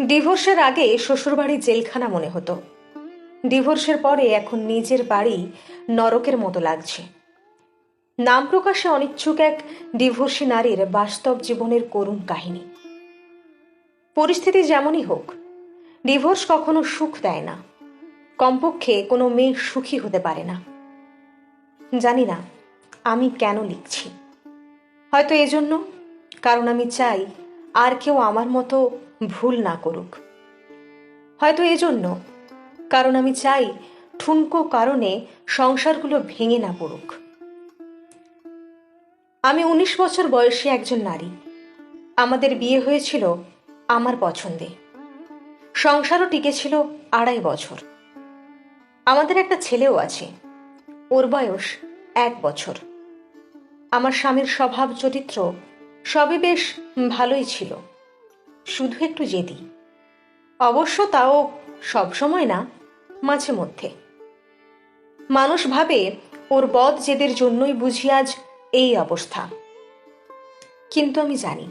ডিভোর্সের আগে শ্বশুরবাড়ি জেলখানা মনে হতো। ডিভোর্সের পরে এখন নিজের বাড়ি নরকের মতো লাগছে। নাম প্রকাশে অনিচ্ছুক এক ডিভোর্সি নারীর বাস্তব জীবনের করুণ কাহিনী। পরিস্থিতি যেমনই হোক, ডিভোর্স কখনো সুখ দেয় না। কমপক্ষে কোনো মেয়ে সুখী হতে পারে না। জানি না, আমি কেন লিখছি। হয়তো এজন্য, কারণ আমি চাই আর কেউ আমার মতো ভুল না করুক। হয়তো এজন্য, কারণ আমি চাই ঠুনকো কারণে সংসারগুলো ভেঙে না পড়ুক। আমি উনিশ বছর বয়সী একজন নারী। আমাদের বিয়ে হয়েছিল আমার পছন্দে। সংসারও টিকেছিল আড়াই বছর। আমাদের একটা ছেলেও আছে। ওর বয়স এক বছর। আমার স্বামীর স্বভাব চরিত্র সবই বেশ ভালোই ছিল। শুধু একটু জেদি। অবশ্য তাও সবসময় না, মাঝে মধ্যে। মানুষ ভাবে ওর বদ জেদের জন্যই বুঝি আজ এই অবস্থা। কিন্তু আমি জানি,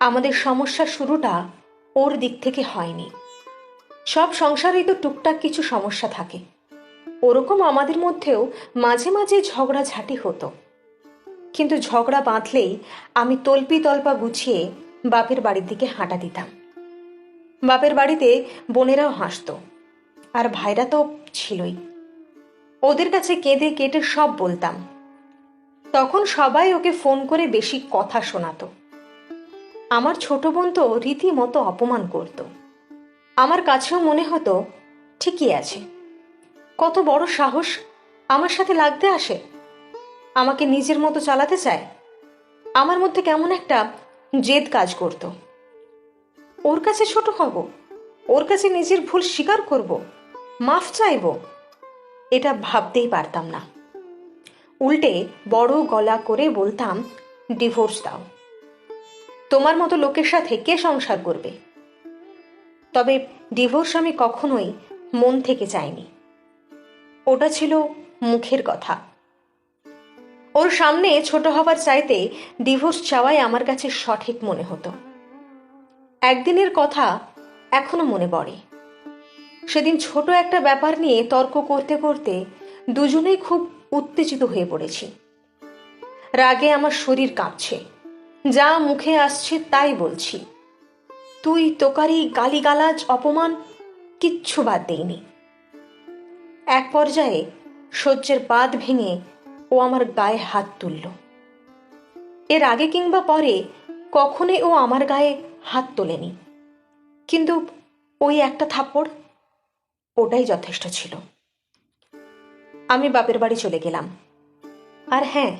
আমাদের সমস্যার শুরুটা ওর দিক থেকে হয়নি। সব সংসারেই তো টুকটাক কিছু সমস্যা থাকে। ওরকম আমাদের মধ্যেও মাঝে মাঝে ঝগড়াঝাটি হতো। কিন্তু ঝগড়া বাঁধলেই আমি তল্পি তল্পা গুছিয়ে বাপের বাড়ির দিকে হাঁটা দিতাম। বাপের বাড়িতে বোনেরাও হাসত, আর ভাইরা তো ছিলই। ওদের কাছে কেঁদে কেটে সব বলতাম। তখন সবাই ওকে ফোন করে বেশি কথা শোনাতো। আমার ছোট বোন তো রীতিমতো অপমান করত। আমার কাছেও মনে হতো, ঠিকই আছে। কত বড় সাহস আমার সাথে লাগতে আসে? আমাকে নিজের মতো চালাতে চায়? আমার মধ্যে কেমন একটা জেদ কাজ করত। ওর কাছে ছোট হব, ওর কাছে নিজের ভুল স্বীকার করব, মাফ চাইব, এটা ভাবতেই পারতাম না। উল্টে বড় গলা করে বলতাম, ডিভোর্স দাও। তোমার মতো লোকের সাথে কে সংসার করবে? তবে ডিভোর্স আমি কখনোই মন থেকে চাইনি। ওটা ছিল মুখের কথা। ওর সামনে ছোট হবার চাইতে ডিভোর্স চাওয়াই আমার কাছে সঠিক মনে হতো। একদিনের কথা এখনও মনে পড়ে। সেদিন ছোট একটা ব্যাপার নিয়ে তর্ক করতে করতে দুজনেই খুব উত্তেজিত হয়ে পড়েছি। রাগে আমার শরীর কাঁপছে। যা মুখে আসছে তাই বলছি। তুই তোকারি গালিগালাজ, অপমান কিচ্ছু বাদ দেইনি। এক পর্যায়ে সহ্যের বাদ ভেঙে ও আমার গায়ে হাত তুলল। এর আগে কিংবা পরে কখনোই ও আমার গায়ে হাত তোলেনি। কিন্তু ওই একটা থাপ্পড় ওটাই যথেষ্ট ছিল। আমি বাপের বাড়ি চলে গেলাম। আর হ্যাঁ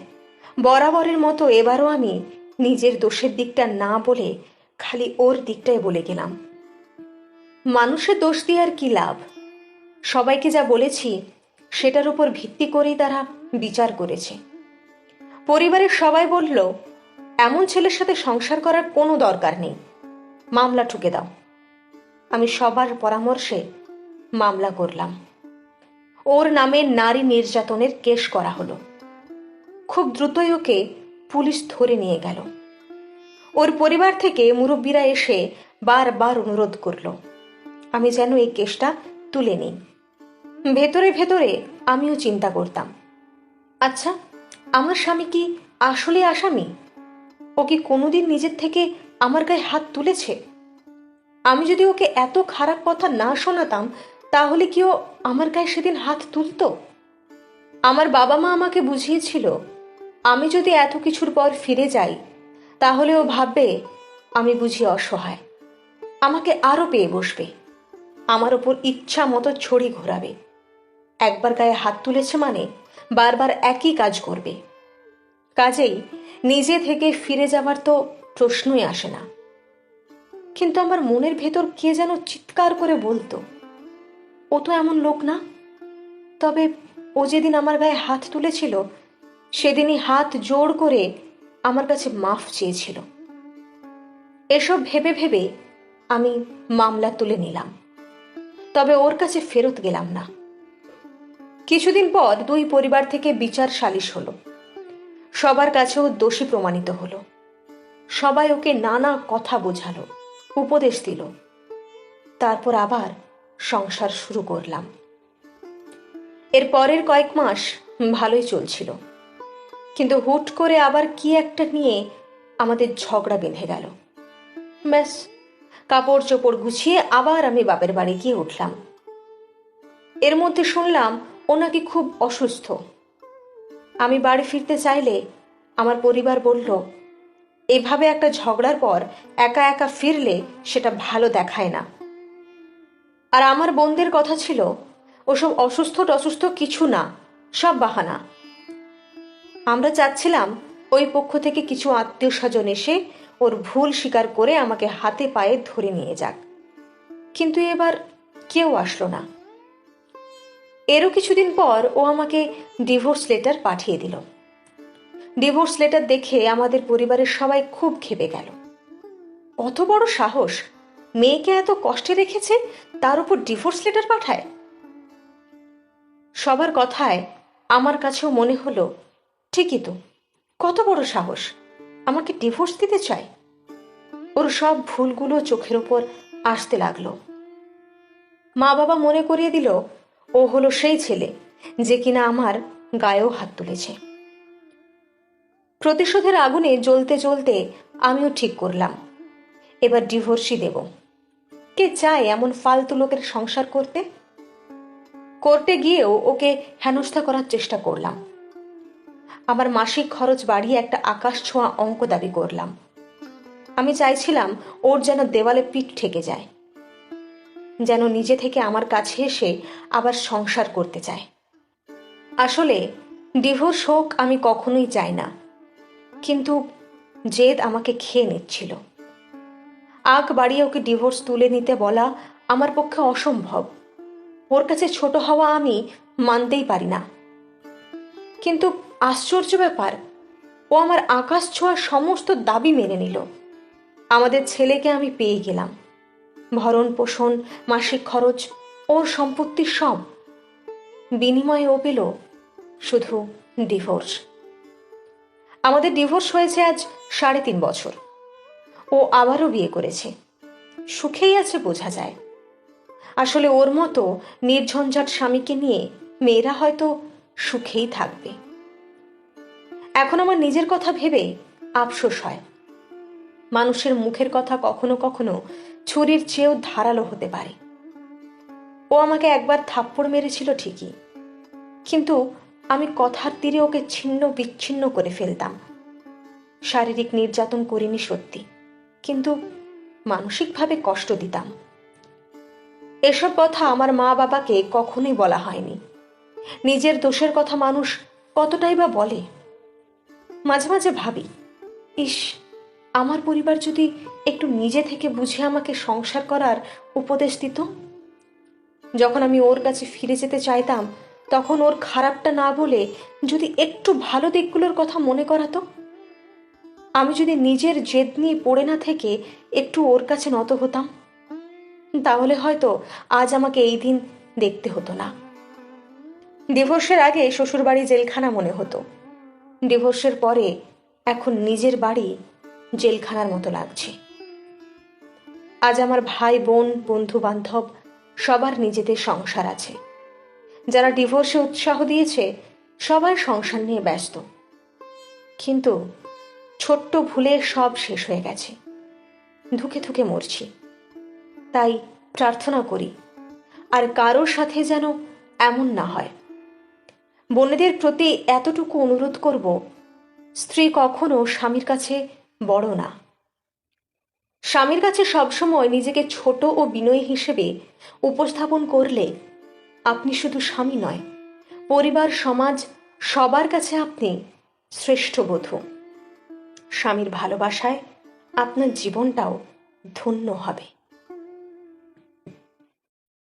বরাবরের মতো এবারও আমি নিজের দোষের দিকটা না বলে খালি ওর দিকটাই বলে গেলাম। মানুষের দোষ দিয়ে আর কি লাভ? সবাইকে যা বলেছি, সেটার উপর ভিত্তি করেই তারা বিচার করেছে। পরিবারের সবাই বলল, এমন ছেলের সাথে সংসার করার কোনো দরকার নেই। মামলা ঠুকে দাও। আমি সবার পরামর্শে মামলা করলাম। ওর নামে নারী নির্যাতনের কেস করা হলো। খুব দ্রুতই ওকে পুলিশ ধরে নিয়ে গেল। ওর পরিবার থেকে মুরব্বীরা এসে বারবার অনুরোধ করল, আমি যেন এই কেসটা তুলে নিই। ভেতরে ভেতরে আমিও চিন্তা করতাম। আচ্ছা আমার স্বামী কি আসলে আসামি? ও কি কোনোদিন নিজের থেকে আমার গায়ে হাত তুলেছে? আমি যদি ওকে এত খারাপ কথা না শোনাতাম, তাহলে কি ও আমার গায়ে সেদিন হাত তুলতো? আমার বাবা মা আমাকে বুঝিয়েছিল, আমি যদি এত কিছুর পর ফিরে যাই, তাহলে ও ভাববে আমি বুঝি অসহায়। আমাকে আরও পেয়ে বসবে। আমার ওপর ইচ্ছা মতো ছড়ি ঘোরাবে। একবার গায়ে হাত তুলেছে মানে বারবার একই কাজ করবে। কাজেই নিজে থেকে ফিরে যাবার তো প্রশ্নই আসে না। কিন্তু আমার মনের ভেতর কে যেন চিৎকার করে বলতো, ও তো এমন লোক না? তবে ও যেদিন আমার গায়ে হাত তুলেছিল, সেদিনই হাত জোর করে আমার কাছে মাফ চেয়েছিল। এসব ভেবে ভেবে আমি মামলা তুলে নিলাম। তবে ওর কাছে ফেরত গেলাম না। কিছুদিন পর দুই পরিবার থেকে বিচার সালিশ হলো। সবার কাছেও দোষী প্রমাণিত হলো। সবাই ওকে নানা কথা বোঝালো, উপদেশ দিল। তারপর আবার সংসার শুরু করলাম। এর পরের কয়েক মাস ভালোই চলছিল। কিন্তু হুট করে আবার কি একটা নিয়ে আমাদের ঝগড়া বেঁধে গেল। ব্যাস কাপড় চোপড় গুছিয়ে আবার আমি বাপের বাড়ি গিয়ে উঠলাম। এর মধ্যে শুনলাম ও নাকি খুব অসুস্থ। আমি বাড়ি ফিরতে চাইলে আমার পরিবার বলল, এভাবে একটা ঝগড়ার পর একা একা ফিরলে সেটা ভালো দেখায় না। আর আমার বোনদের কথা ছিল, ওসব অসুস্থ টসুস্থ কিছু না, সব বাহানা। আমরা চাচ্ছিলাম ওই পক্ষ থেকে কিছু আত্মীয় স্বজন এসে ওর ভুল স্বীকার করে আমাকে হাতে পায়ে ধরে নিয়ে যাক। কিন্তু এবার কেউ আসলো না। এরও কিছুদিন পর ও আমাকে ডিভোর্স লেটার পাঠিয়ে দিল। ডিভোর্স লেটার দেখে আমাদের পরিবারের সবাই খুব খেপে গেল। অত বড় সাহস মেয়েকে এত কষ্টে রেখেছে তার উপর ডিভোর্স লেটার পাঠায়? সবার কথায় আমার কাছেও মনে হলো, ঠিকই তো, কত বড় সাহস, আমাকে ডিভোর্স দিতে চায়? ওর সব ভুলগুলো চোখের ওপর আসতে লাগল। মা বাবা মনে করিয়ে দিল ও হলো সেই ছেলে যে কিনা আমার গায়েও হাত তুলেছে। প্রতিশোধের আগুনে জ্বলতে জ্বলতে আমিও ঠিক করলাম। এবার ডিভোর্সই দেব। কে চায় এমন ফালতু লোকের সংসার করতে? কোর্টে গিয়েও ওকে হেনস্থা করার চেষ্টা করলাম। আমার মাসিক খরচ বাড়িয়ে একটা আকাশ ছোঁয়া অঙ্ক দাবি করলাম। আমি চাইছিলাম ওর যেন দেওয়ালে পিঠ ঠেকে যায়। যেন নিজে থেকে আমার কাছে এসে আবার সংসার করতে চায়। আসলে ডিভোর্স হোক আমি কখনোই চাই না। কিন্তু জেদ আমাকে খেয়ে নিচ্ছিল। আগ বাড়িয়ে ওকে ডিভোর্স তুলে নিতে বলা আমার পক্ষে অসম্ভব। ওর কাছে ছোট হওয়া আমি মানতেই পারি না। কিন্তু আশ্চর্য ব্যাপার, ও আমার আকাশ ছোঁয়া সমস্ত দাবি মেনে নিল। আমাদের ছেলেকে আমি পেয়ে গেলাম। ভরণ পোষণ, মাসিক খরচ ওর সম্পত্তির সব বিনিময়ে ও পেল শুধু ডিভোর্স। আমাদের ডিভোর্স হয়েছে আজ সাড়ে তিন বছর। ও আবারও বিয়ে করেছে। সুখেই আছে বোঝা যায়। আসলে ওর মতো নির্ঝঞ্ঝাট স্বামীকে নিয়ে মেয়েরা হয়তো সুখেই থাকবে। এখন আমার নিজের কথা ভেবে আফসোস হয়। মানুষের মুখের কথা কখনো কখনো ছুরির চেয়েও ধারালো হতে পারে। ও আমাকে একবার থাপ্পড় মেরেছিল ঠিকই। কিন্তু আমি কথার তীরে ওকে ছিন্ন বিচ্ছিন্ন করে ফেলতাম। শারীরিক নির্যাতন করিনি সত্যি, কিন্তু মানসিকভাবে কষ্ট দিতাম। এসব কথা আমার মা বাবাকে কখনোই বলা হয়নি। নিজের দোষের কথা মানুষ কতটাই বা বলে? মাঝে মাঝে ভাবি, ইস আমার পরিবার যদি একটু নিজে থেকে বুঝে আমাকে সংসার করার উপদেশ দিত? যখন আমি ওর কাছে ফিরে যেতে চাইতাম, তখন ওর খারাপটা না বলে যদি একটু ভালো দিকগুলোর কথা মনে করাতো? আমি যদি নিজের জেদ নিয়ে পড়ে না থেকে একটু ওর কাছে নত হতাম? তাহলে হয়তো আজ আমাকে এই দিন দেখতে হতো না। ডিভোর্সের আগে শ্বশুরবাড়ি জেলখানা মনে হতো। ডিভোর্সের পরে এখন নিজের বাড়ি জেলখানার মতো লাগছে। আজ আমার ভাই, বোন বন্ধু বান্ধব সবার নিজেদের সংসার আছে। যারা ডিভোর্সে উৎসাহ দিয়েছে সবাই সংসার নিয়ে ব্যস্ত। কিন্তু ছোট্ট ভুলে সব শেষ হয়ে গেছে। ধুকে ধুকে মরছি। তাই প্রার্থনা করি, আর কারোর সাথে যেন এমন না হয়। বোনেদের প্রতি এতটুকু অনুরোধ করব, স্ত্রী কখনো স্বামীর কাছে বড় না। স্বামীর কাছে সবসময় নিজেকে ছোট ও বিনয়ী হিসেবে উপস্থাপন করলে আপনি শুধু স্বামী নয়, পরিবার, সমাজ, সবার কাছে আপনি শ্রেষ্ঠ বধূ। স্বামীর ভালোবাসায় আপনার জীবনটাও ধন্য হবে।